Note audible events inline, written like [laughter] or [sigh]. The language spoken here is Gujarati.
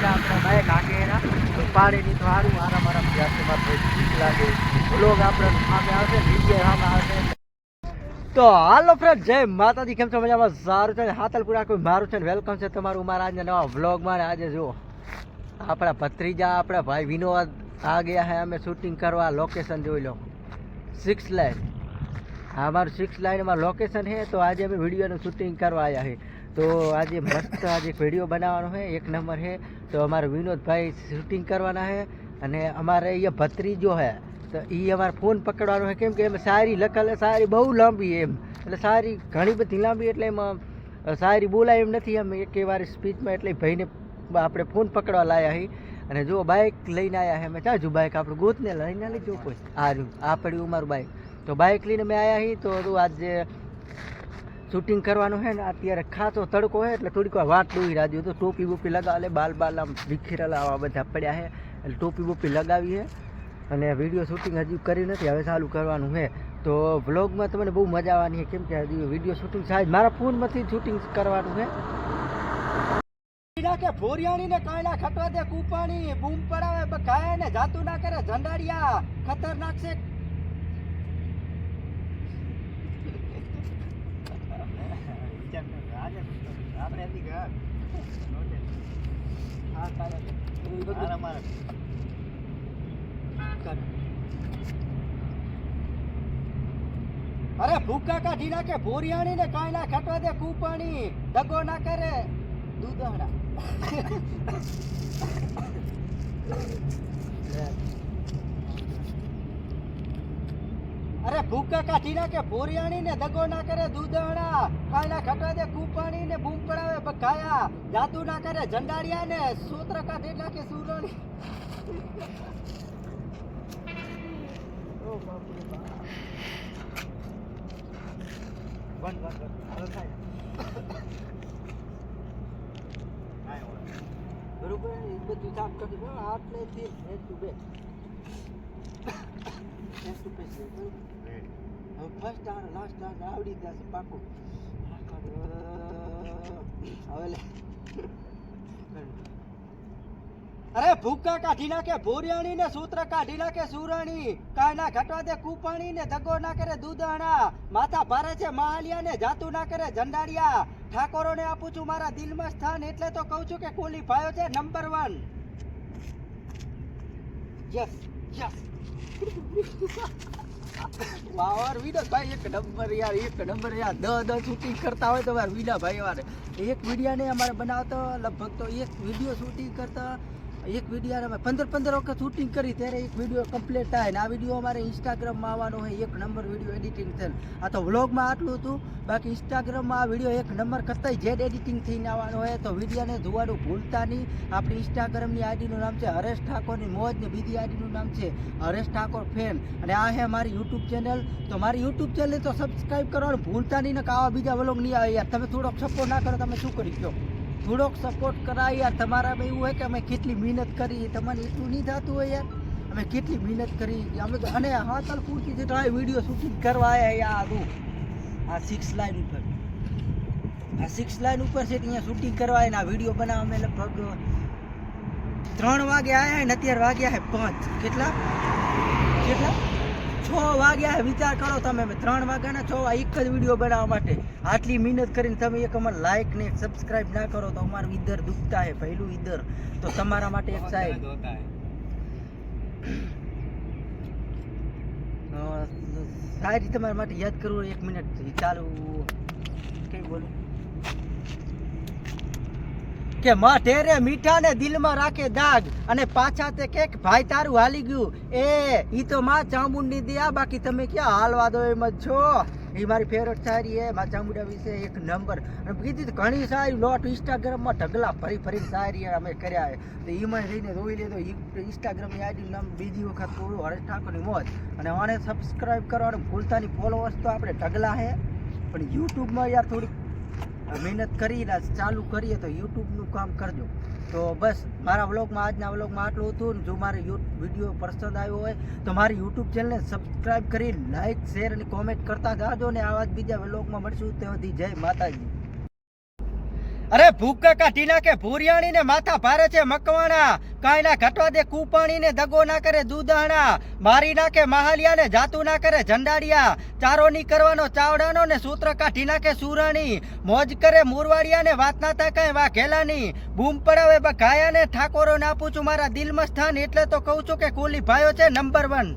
છે આપણે બાઈક આગે એના પાણીની તો સારું આરામ આરામ જશે મારે ઠીક લાગે. લોક આપણે સામે આવશે વીડિયો સામે આવશે. તો હાલો ફ્રેન્ડ જય માતાજી, કેમ છો મજામાં? સારું છે હાતલપુરા કોઈ મારું છે ને? વેલકમ છે તમારું મારા આજના નવા વ્લોગમાં આજે જુઓ. આપણા ભત્રીજા, આપણા ભાઈ વિનોદ આ ગયા હે, અમે શૂટિંગ કરવા લોકેશન જોઈ લો. સિક્સ લાઈન હા, અમારું સિક્સ લાઇનમાં લોકેશન છે, તો આજે અમે વિડીયોનું શૂટિંગ કરવા આવ્યા છે તો આજે મસ્ત આજે વીડિયો બનાવવાનો છે, એક નંબર છે. તો અમારે વિનોદભાઈ શૂટિંગ કરવાના છે અને અમારે અહીંયા ભત્રીજો છે. તો એ અમારે ફોન પકડવાનો છે, કેમ કે એમાં સારી લખલ સારી બહુ લાંબી એમ. એટલે સારી ઘણી બધી લાંબી, એટલે એમાં સારી બોલાય એમ નથી એમ. એક વાર સ્પીચમાં એટલે ભાઈને આપણે ફોન પકડવા લાયા છીએ અને જો બાઇક લઈને આવ્યા છે અમે ચાજુ બાઇક આપણું ગોતને લઈને લીધું કોઈ. રહ્યું આ પડ્યું અમારું બાઇક તો બાઇક લઈને મેં આવ્યા છીએ તો આજે શૂટિંગ કરવાનું છે ને, અત્યારે ખાસો તડકો છે એટલે થોડીક વાટ દોઈ રાખ્યું તો ટોપી બોપી લગાવે બાલ બાલ આમ વિખેરેલા આવા બધા પડ્યા છે એટલે ટોપી બોપી લગાવી છે અને વીડિયો શૂટિંગ હજી કરી નથી, હવે ચાલુ કરવાનું છે તો વ્લોગમાં તમને બહુ મજા આવવાની છે કેમ કે હજી વીડિયો શૂટિંગ થાય મારા ફોનમાંથી શૂટિંગ કરવાનું છે નાખે ભોરિયાણી ને કાયલા ખટવા દે કૂપાણી. બૂમ પડાવે બખાય ને જાતું ના કરે, ઝંડાડિયા. ખતરનાક છે. અરે ભૂકા કાઢી નાખે. ભોરિયાણી ને કાયલા ખટવા દે કૂપાણી. દગો ના કરે. દૂધહડા [laughs] અરે ભૂકા કાઢી નાખે ભોરિયાણી ને દગો ના કરે દૂધણા કાયલા ખટવા દે કૂપાણી ને બૂમ પડાવે બખાયા જાદુ ના કરે જંડાળિયા ને સૂત્ર કાઢી નાખે સુરણી. બંધ હવે થાય. બરોબર, એ બધું સાફ કરી દો. ટુ બેક ફેસ ટુ છે હવે ફર્સ્ટ આર લાસ્ટ આર આવડી જશે પાકું. હવે અરે ભૂકા કાઢી નાખે ભોરિયાણી ને સૂત્ર કાઢી નાખે સુરાણી. કાયના ઘટવા દે કૂપાણી ને ધગો ના કરે દૂધાણા માથા ભારે છે માલિયા ને જાતું ના કરે ઝંડાડિયા ઠાકોરો ને આપું છું મારા દિલમાં સ્થાન એટલે તો કહું છું કે કોલી ભાઈઓ છે નંબર વન યસ યસ વાવર વિનોદ ભાઈ એક નંબર યાર, એક નંબર યાર. દ દ શૂટિંગ કરતા હોય તો યાર વિના ભાઈ વારે. એક વીડિયો ને અમારે બનાવતો, લગભગ તો એક વીડિયો શૂટિંગ કરતા એક વીડિયો અમે પંદર પંદર વખત શૂટિંગ કરી, ત્યારે એક વીડિયો કમ્પ્લીટ થાય ને આ વીડિયો અમારે ઇન્સ્ટાગ્રામમાં આવવાનો હોય, એક નંબર વીડિયો એડિટિંગ થયેલ. આ તો વ્લોગમાં આટલું હતું, બાકી ઇન્સ્ટાગ્રામમાં આ વીડિયો એક નંબર કરતાંય જેડ એડિટિંગ થઈને આવવાનો હોય, તો વિડીયોને જોવાનું ભૂલતા નહીં. આપણી ઇન્સ્ટાગ્રામની આઈડીનું નામ છે હરેશ ઠાકોરની મોજ ને બીજી આઈડીનું નામ છે હરેશ ઠાકોર ફેન અને આ છે મારી યુટ્યુબ ચેનલ તો મારી યુટ્યુબ ચેનલ તો સબસ્ક્રાઈબ કરવાનું ભૂલતા નહીં ને આવા બીજા વ્લોગ નહીં આવે યાર. તમે થોડોક સપોર્ટ ના કરો, તમે શું કરી કહો? થોડોક સપોર્ટ કરાય યાર. તમારામાં એવું હોય કે અમે કેટલી મહેનત કરી તમારે એટલું નહીં થતું હોય યાર. અમે કેટલી મહેનત કરી. અમે તો અને હા ચાલ પૂરતી છે તો વીડિયો શૂટિંગ કરવા આવ્યા યાર તું. આ સિક્સ લાઈન ઉપર. આ સિક્સ લાઈન ઉપર છે ત્યાં શૂટિંગ કરવા આવ્યા આ વીડિયો બનાવવા અમે લગભગ ત્રણ વાગે આવ્યા ને અત્યારે વાગ્યા છે પાંચ. કેટલા? કેટલા? છ વાગ્યા વિચાર કરો તમે ત્રણ વાગ્યાના છ એક જ વીડિયો બનાવવા માટે. આટલી મહેનત કરીને તમે એક અમારે લાઈક ને સબસ્ક્રાઇબ ના કરો તો અમારું ઈદર દુખતા હે પહેલું ઈધર તો તમારા માટે એક સાહેબ સારી તમારા માટે યાદ કરવું એક મિનિટ. ચાલુ કઈ બોલું? કે માં ઢેરે મીઠા ને દિલમાં રાખે દાગ અને પાછા તે કે ભાઈ, તારું હાલી ગયું. એ, ઈ તો માં ચામુંડી દયા બાકી તમે ક્યાં હાલવા દો એમ જ છો? એ મારી ફેવરેટ સારી હે, માં ચામુંડા વિશે એક નંબર. અને કીધી ઘણી સારી લોટ ઇન્સ્ટાગ્રામમાં ઢગલા ફરી ફરી સારી અમે કર્યા તો એમાં જઈને જોઈ લેતો ઇન્સ્ટાગ્રામની આઈડી નામ બીજી વખત થોડું હરેશ ઠાકોરની મોજ. અને આને સબસ્ક્રાઈબ કરવાનું ભૂલતાની ફોલોઅર્સ તો આપણે ઢગલા હે. પણ યુટ્યુબમાં યાર થોડીક મહેનત કરી ચાલુ કરીએ તો યુટ્યુબનું કામ કરજો. તો બસ, મારા વ્લોગમાં, આજના વ્લોગમાં આટલું હતું. ને જો મારે વીડિયો પસંદ આવ્યો હોય, તો મારી યુટ્યુબ ચેનલને સબસ્ક્રાઈબ કરી, લાઇક, શેર અને કોમેન્ટ કરતા જાજો ને આવા જ બીજા વ્લોગમાં મળશું. તે સુધી જય માતાજી. અરે ભૂખ કાઢી નાખે ભૂરિયાણી ને માથા ભારે છે મકવાણા. કાંઈ ના ઘટવા દે કુપાણી ને દગો ના કરે દૂધાણા મારી નાખે મહાલિયા ને જાતું ના કરે ઝંડાડિયા. ચારો ની કરવાનો ચાવડાનો ને સૂત્ર કાઢી નાખે સુરાણી. મોજ કરે મુરવાડિયા ને વાત ના થાય કાંઈ વા ઘેલાની બૂમ પડાવે બખાયા ને ઠાકોરો ને આપું છું મારા દિલમાં સ્થાન. એટલે તો કહું છું કે કુલી ભાઈઓ છે નંબર વન